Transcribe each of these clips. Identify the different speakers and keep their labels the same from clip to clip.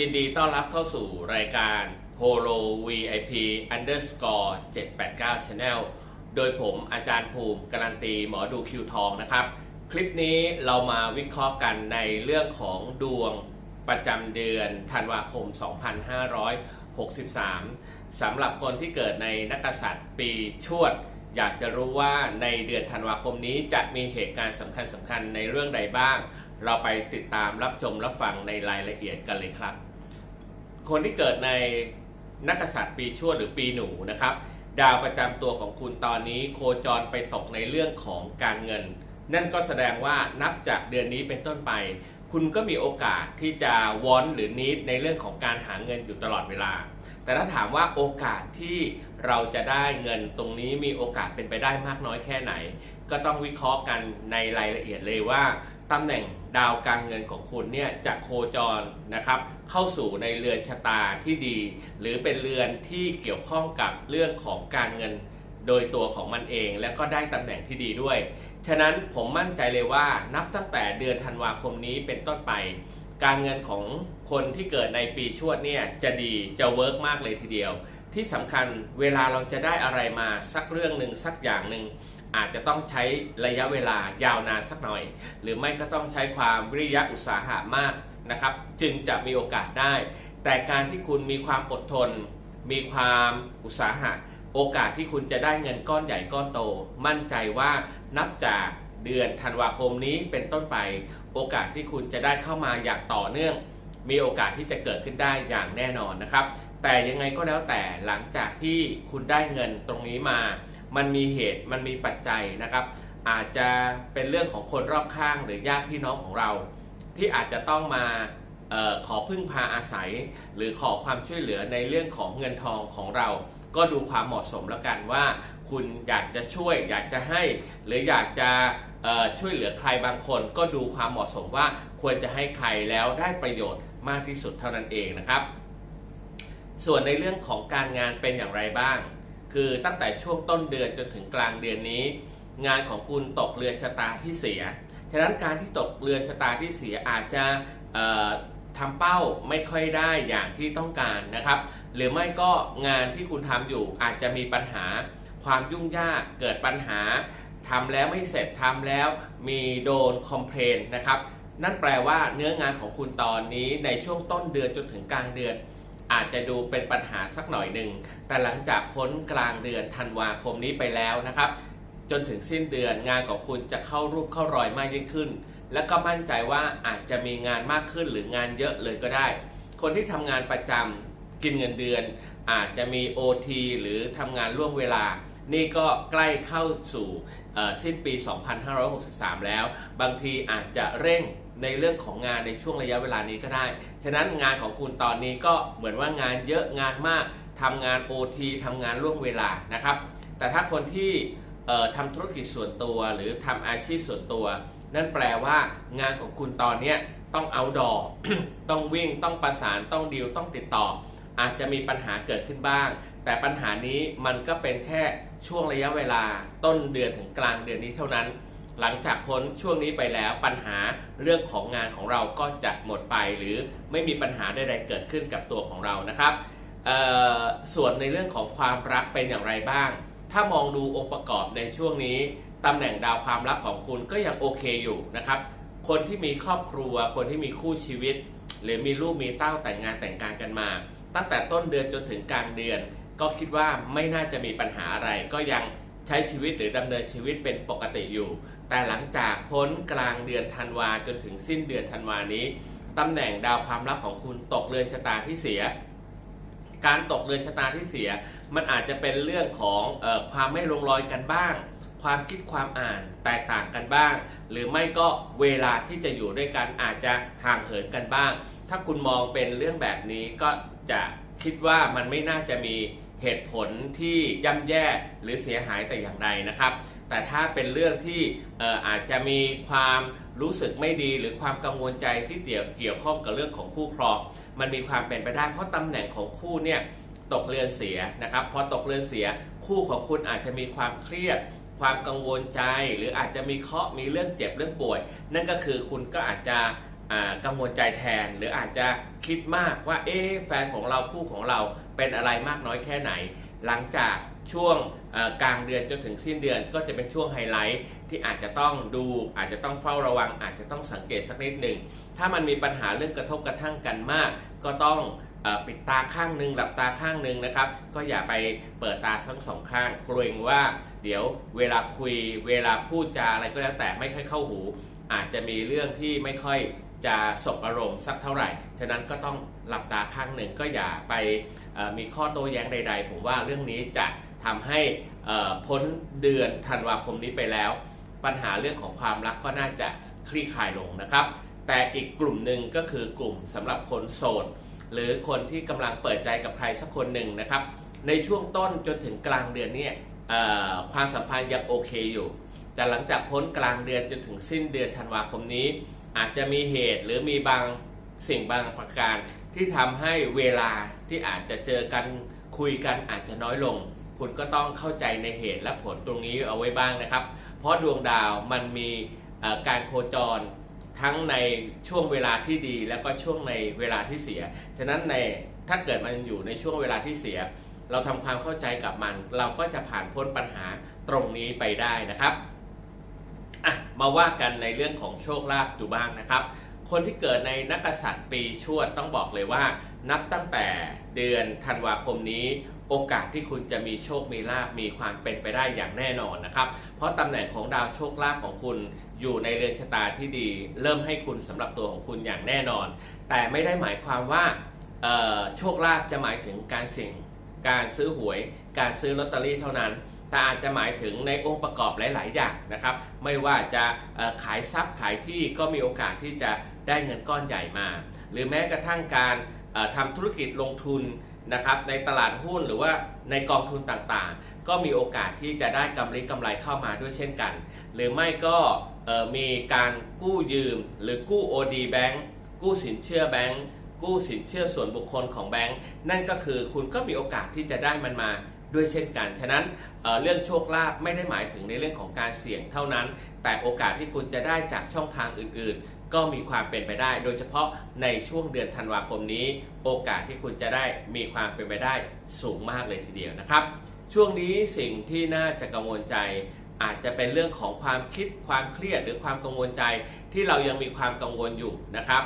Speaker 1: ยินดีต้อนรับเข้าสู่รายการ Polo VIP Underscore 789 Channel โดยผมอาจารย์ภูมิการันตีหมอดูคิวทองนะครับ คลิปนี้เรามาวิเคราะห์กันในเรื่องของดวงประจำเดือนธันวาคม 2563 สำหรับคนที่เกิดในนักษัตริย์ปีชวด อยากจะรู้ว่าในเดือนธันวาคมนี้จะมีเหตุการณ์สำคัญสำคัญในเรื่องใดบ้าง เราไปติดตามรับชมรับฟังในรายละเอียดกันเลยครับ คนที่เกิดในนักษัตริย์ปีชวดหรือปีหนูนะครับ ดาวประจำตัวของคุณตอนนี้โคจรไปตกในเรื่องของการเงิน นั่นก็แสดงว่านับจากเดือนนี้เป็นต้นไป คุณก็มีโอกาสที่จะวอนหรือนิดในเรื่องของการหาเงินอยู่ตลอดเวลา แต่ถ้าถามว่าโอกาสที่เราจะได้เงินตรงนี้มีโอกาสเป็นไปได้มากน้อยแค่ไหน ก็ต้องวิเคราะห์กันในรายละเอียดเลยว่าตำแหน่งดาวการเงินของคุณเนี่ยจะโคจรนะครับเข้าสู่ในเรือนชะตาที่ดี หรือเป็นเรือนที่เกี่ยวข้องกับเรื่องของการเงินโดยตัวของมันเอง และก็ได้ตำแหน่งที่ดีด้วย ฉะนั้นผมมั่นใจเลยว่านับตั้งแต่เดือนธันวาคมนี้เป็นต้นไป การเงินของคนที่เกิดในปีชวดเนี่ยจะดีจะเวิร์กมากเลยทีเดียว ที่สำคัญเวลาเราจะได้อะไรมาสักเรื่องหนึ่งสักอย่างหนึ่ง อาจจะต้องใช้ระยะเวลายาวนานสักหน่อย หรือไม่ก็ต้องใช้ความวิริยะอุตสาหะมากนะครับ จึงจะมีโอกาสได้ แต่การที่คุณมีความอดทน มีความอุตสาหะ โอกาสที่คุณจะได้เงินก้อนใหญ่ก้อนโต มั่นใจว่านับจากเดือนธันวาคมนี้เป็นต้นไป โอกาสที่คุณจะได้เข้ามาอย่างต่อเนื่อง มีโอกาสที่จะเกิดขึ้นได้อย่างแน่นอนนะครับ แต่ยังไงก็แล้วแต่หลังจากที่คุณได้เงินตรงนี้มา มันมีเหตุมันมีปัจจัยนะครับ อาจจะเป็นเรื่องของคนรอบข้างหรือญาติพี่น้องของเรา ที่อาจจะต้องมาออขอพึ่งพาอาศัย หรือขอความช่วยเหลือในเรื่องของเงินทองของเรา ก็ดูความเหมาะสมแล้วกันว่า คุณอยากจะช่วยอยากจะให้ หรืออยากจะช่วยเหลือใครบางคน ก็ดูความเหมาะสมว่าควรจะให้ใครแล้วได้ประโยชน์มากที่สุดเท่านั้นเองนะครับ ส่วนในเรื่องของการงานเป็นอย่างไรบ้าง คือตั้งแต่ช่วงต้นเดือนจนถึงกลางเดือนนี้ งานของคุณตกเรือนชะตาที่เสีย ฉะนั้นการที่ตกเรือนชะตาที่เสียอาจจะทำเป้าไม่ค่อยได้อย่างที่ต้องการนะครับ หรือไม่ก็งานที่คุณทำอยู่อาจจะมีปัญหาความยุ่งยากเกิดปัญหาทำแล้วไม่เสร็จทำแล้วมีโดนคอมเพลนนะครับ นั่นแปลว่าเนื้องานของคุณตอนนี้ในช่วงต้นเดือนจนถึงกลางเดือน อาจจะดูเป็นปัญหาสักหน่อยหนึ่ง แต่หลังจากพ้นกลางเดือนธันวาคมนี้ไปแล้วนะครับ จนถึงสิ้นเดือนงานของคุณจะเข้ารูปเข้ารอยมากยิ่งขึ้น และก็มั่นใจว่าอาจจะมีงานมากขึ้นหรืองานเยอะเลยก็ได้ คนที่ทำงานประจำกินเงินเดือน อาจจะมี OT หรือทำงานล่วงเวลานี่ก็ใกล้เข้าสู่สิ้นปี 2563 แล้ว บางทีอาจจะเร่ง ในเรื่องของงานในช่วงระยะเวลานี้ก็ได้ ฉะนั้นงานของคุณตอนนี้ก็เหมือนว่างานเยอะงานมากทำงาน OT ทำงานล่วงเวลานะครับ แต่ถ้าคนที่ทำธุรกิจส่วนตัวหรือทำอาชีพส่วนตัว นั่นแปลว่างานของคุณตอนนี้ต้องเอาดอต้องวิ่งต้องประสานต้องดีลต้องติดต่อ อาจจะมีปัญหาเกิดขึ้นบ้าง แต่ปัญหานี้มันก็เป็นแค่ช่วงระยะเวลาต้นเดือนถึงกลางเดือนนี้เท่านั้น หลังจากพ้นช่วงนี้ไปแล้วปัญหาเรื่องของงานของเราก็จะหมดไป หรือไม่มีปัญหาใดๆเกิดขึ้นกับตัวของเรานะครับส่วนในเรื่องของความรักเป็นอย่างไรบ้าง ถ้ามองดูองค์ประกอบในช่วงนี้ตำแหน่งดาวความรักของคุณก็ยังโอเคอยู่นะครับ คนที่มีครอบครัว คนที่มีคู่ชีวิต หรือมีลูกมีเต้าแต่งงานแต่งการกันมา ตั้งแต่ต้นเดือนจนถึงกลางเดือน ก็คิดว่าไม่น่าจะมีปัญหาอะไร ก็ยังใช้ชีวิตหรือดำเนินชีวิตเป็นปกติอยู่ แต่หลังจากพ้นกลางเดือนธันวาจนถึงสิ้นเดือนธันวานี้ตำแหน่งดาวความรักของคุณตกเรือนชะตาที่เสีย การตกเรือนชะตาที่เสีย มันอาจจะเป็นเรื่องของออความไม่ลงรอยกันบ้าง ความคิดความอ่านแตกต่างกันบ้าง หรือไม่ก็เวลาที่จะอยู่ด้วยกันอาจจะห่างเหินกันบ้าง ถ้าคุณมองเป็นเรื่องแบบนี้ก็จะคิดว่ามันไม่น่าจะมีเหตุผลที่ย่ำแย่หรือเสียหายแต่อย่างใดนะครับ แต่ถ้าเป็นเรื่องที่อาจจะมีความรู้สึกไม่ดีหรือความกังวลใจที่เกี่ยวเกี่ยวข้องกับเรื่องของคู่ครอง มันมีความเป็นไปได้เพราะตำแหน่งของคู่เนี่ยตกเรือนเสียนะครับพอตกเรือนเสียคู่ของคุณอาจจะมีความเครียด ความกังวลใจ หรืออาจจะมีเคราะห์มีเรื่องเจ็บเรื่องป่วย นั่นก็คือคุณก็อาจจะกังวลใจแทน หรืออาจจะคิดมากว่าเอ๊แฟนของเราคู่ของเราเป็นอะไรมากน้อยแค่ไหน หลังจากช่วง กลางเดือนจนถึงสิ้นเดือนก็จะเป็นช่วงไฮไลท์ที่อาจจะต้องดู อาจจะต้องเฝ้าระวัง อาจจะต้องสังเกตสักนิดหนึ่งถ้ามันมีปัญหาเรื่องกระทบกระทั่งกันมาก ก็ต้องอปิดตาข้างหนึ่งหลับตาข้างหนึ่งนะครับ ก็อย่าไปเปิดตาทั้งสองข้างเกรงว่า เดี๋ยวเวลาคุยเวลาพูดจาอะไรก็แล้วแต่ไม่ค่อยเข้าหู อาจจะมีเรื่องที่ไม่ค่อยจะสบอารมณ์สักเท่าไหร่ ฉะนั้นก็ต้องหลับตาข้างหนึ่งก็อย่าไปมีข้อโต้แย้งใด ๆ ผมว่าเรื่องนี้จะ ทำให้พ้นเดือนธันวาคมนี้ไปแล้ว ปัญหาเรื่องของความรักก็น่าจะคลี่คลายลงนะครับ แต่อีกกลุ่มหนึ่งก็คือกลุ่มสำหรับคนโสด หรือคนที่กำลังเปิดใจกับใครสักคนหนึ่งนะครับ ในช่วงต้นจนถึงกลางเดือนเนี่ยความสัมพันธ์ยังโอเคอยู่ แต่หลังจากพ้นกลางเดือนจนถึงสิ้นเดือนธันวาคมนี้ อาจจะมีเหตุหรือมีบางสิ่งบางประการที่ทำให้เวลาที่อาจจะเจอกันคุยกันอาจจะน้อยลง คุณก็ต้องเข้าใจในเหตุและผลตรงนี้เอาไว้บ้างนะครับ เพราะดวงดาวมันมีการโคจรทั้งในช่วงเวลาที่ดี แล้วก็ช่วงในเวลาที่เสีย ฉะนั้นในถ้าเกิดมันอยู่ในช่วงเวลาที่เสีย เราทำความเข้าใจกับมัน เราก็จะผ่านพ้นปัญหาตรงนี้ไปได้นะครับอะมาว่ากันในเรื่องของโชคลาภดูบ้างนะครับ คนที่เกิดในนักกษัตริย์ปีชวดต้องบอกเลยว่า นับตั้งแต่เดือนธันวาคมนี้ โอกาสที่คุณจะมีโชคมีลาภมีความเป็นไปได้อย่างแน่นอนนะครับ เพราะตำแหน่งของดาวโชคลาภของคุณอยู่ในเรือนชะตาที่ดี เริ่มให้คุณสำหรับตัวของคุณอย่างแน่นอน แต่ไม่ได้หมายความว่าโชคลาภจะหมายถึงการเสี่ยงการซื้อหวย การซื้อลอตเตอรี่เท่านั้นแต่อาจจะหมายถึงในองค์ประกอบหลาย ๆ อย่างนะครับ ไม่ว่าจะขายทรัพย์ขายที่ก็มีโอกาสที่จะได้เงินก้อนใหญ่มา หรือแม้กระทั่งการ ทำธุรกิจลงทุนนะครับในตลาดหุ้นหรือว่าในกองทุนต่างๆ ก็มีโอกาสที่จะได้กำไรกำไรเข้ามาด้วยเช่นกัน หรือไม่ก็มีการกู้ยืมหรือกู้ OD แบงก์กู้สินเชื่อแบงก์กู้สินเชื่อส่วนบุคคลของแบงก์นั่นก็คือคุณก็มีโอกาสที่จะได้มันมาด้วยเช่นกัน ฉะนั้นเเรื่องโชคลาภไม่ได้หมายถึงในเรื่องของการเสี่ยงเท่านั้น แต่โอกาสที่คุณจะได้จากช่องทางอื่นๆ ก็มีความเป็นไปได้ โดยเฉพาะในช่วงเดือนธันวาคมนี้ โอกาสที่คุณจะได้มีความเป็นไปได้สูงมากเลยทีเดียวนะครับ ช่วงนี้สิ่งที่น่าจะกังวลใจ อาจจะเป็นเรื่องของความคิดความเครียดหรือความกังวลใจที่เรายังมีความกังวลอยู่นะครับ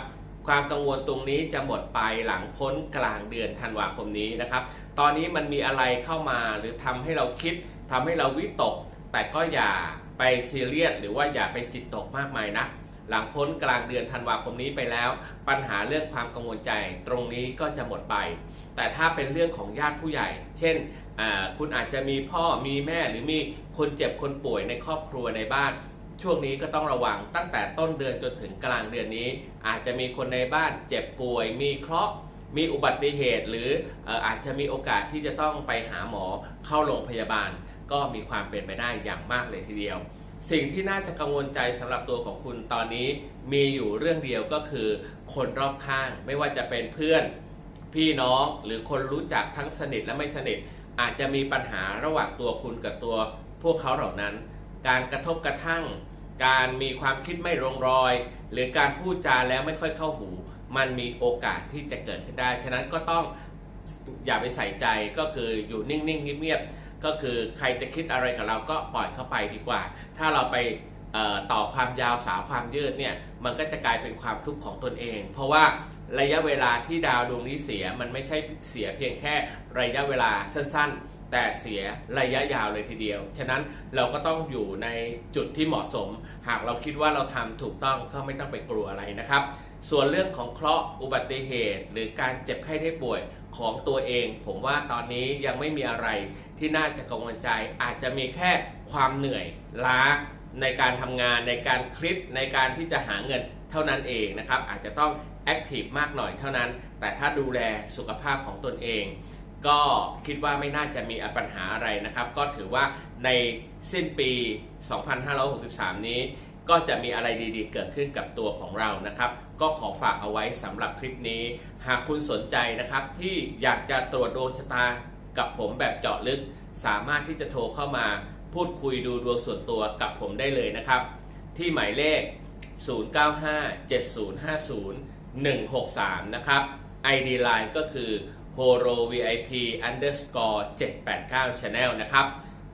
Speaker 1: ความกังวลตรงนี้จะหมดไปหลังพ้นกลางเดือนธันวาคมนี้นะครับ ตอนนี้มันมีอะไรเข้ามาหรือทำให้เราคิดทำให้เราวิตก แต่ก็อย่าไปซีเรียสหรือว่าอย่าไปจิตตกมากมายนะ หลังพ้นกลางเดือนธันวาคมนี้ไปแล้ว ปัญหาเรื่องความกังวลใจ ตรงนี้ก็จะหมดไป แต่ถ้าเป็นเรื่องของญาติผู้ใหญ่ เช่นคุณอาจจะมีพ่อมีแม่หรือมีคนเจ็บคนป่วยในครอบครัวในบ้าน ช่วงนี้ก็ต้องระวังตั้งแต่ต้นเดือนจนถึงกลางเดือนนี้ อาจจะมีคนในบ้านเจ็บป่วย มีเคราะห์มีอุบัติเหตุหรืออาจจะมีโอกาสที่จะต้องไปหาหมอเข้าโรงพยาบาล ก็มีความเป็นไปได้อย่างมากเลยทีเดียว สิ่งที่น่าจะกังวลใจสำหรับตัวของคุณตอนนี้มีอยู่เรื่องเดียวก็คือ คนรอบข้างไม่ว่าจะเป็นเพื่อน พี่น้องหรือคนรู้จักทั้งสนิทและไม่สนิท อาจจะมีปัญหาระหว่างตัวคุณกับตัวพวกเขาเหล่านั้น การกระทบกระทั่ง การมีความคิดไม่ลงรอย หรือการพูดจาแล้วไม่ค่อยเข้าหู มันมีโอกาสที่จะเกิดขึ้นได้ ฉะนั้นก็ต้องอย่าไปใส่ใจก็คืออยู่นิ่งๆเงียบๆ ก็คือใครจะคิดอะไรกับเราก็ปล่อยเข้าไปดีกว่า ถ้าเราไปต่อความยาวสาวความยืดเนี่ยมันก็จะกลายเป็นความทุกข์ของตนเอง เพราะว่าระยะเวลาที่ดาวดวงนี้เสียมันไม่ใช่เสียเพียงแค่ระยะเวลาสั้นๆ แต่เสียระยะยาวเลยทีเดียว ฉะนั้นเราก็ต้องอยู่ในจุดที่เหมาะสม หากเราคิดว่าเราทำถูกต้องก็ไม่ต้องไปกลัวอะไรนะครับ ส่วนเรื่องของเคราะห์อุบัติเหตุ หรือการเจ็บไข้ได้ป่วยของตัวเอง ผมว่าตอนนี้ยังไม่มีอะไร ที่น่าจะกังวลใจ อาจจะมีแค่ความเหนื่อยล้าในการทำงานในการคลิปในการที่จะหาเงินเท่านั้นเองนะครับ อาจจะต้องแอคทีฟมากหน่อยเท่านั้น แต่ถ้าดูแลสุขภาพของตนเอง ก็คิดว่าไม่น่าจะมีปัญหาอะไรนะครับ ก็ถือว่าในสิ้นปี 2563 นี้ ก็จะมีอะไรดีๆ เกิดขึ้นกับตัวของเรานะครับ ก็ขอฝากเอาไว้สำหรับคลิปนี้ หากคุณสนใจนะครับที่อยากจะตรวจดวงชะตา กับผมแบบเจาะลึก สามารถที่จะโทรเข้ามาพูดคุยดูดวงส่วนตัวกับผมได้เลยนะครับ ที่หมายเลข 0957050163 นะครับ ID Line ก็คือ horo vip underscore 789 channel นะครับ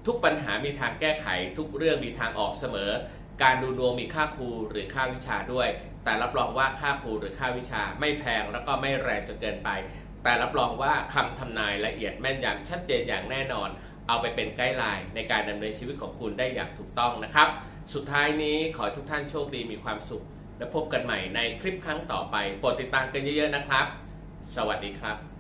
Speaker 1: ทุกปัญหามีทางแก้ไขทุกเรื่องมีทางออกเสมอ การดูดวงมีค่าครูหรือค่าวิชาด้วย แต่รับรองว่าค่าครูหรือค่าวิชาไม่แพงแล้วก็ไม่แรงจนเกินไป แต่รับรองว่าคำทำนายละเอียดแม่นยำชัดเจนอย่างแน่นอน เอาไปเป็นไกด์ไลน์ในการดำเนินชีวิตของคุณได้อย่างถูกต้องนะครับ สุดท้ายนี้ขอทุกท่านโชคดีมีความสุข และพบกันใหม่ในคลิปครั้งต่อไปโปรดติดตามกันเยอะๆนะครับ สวัสดีครับ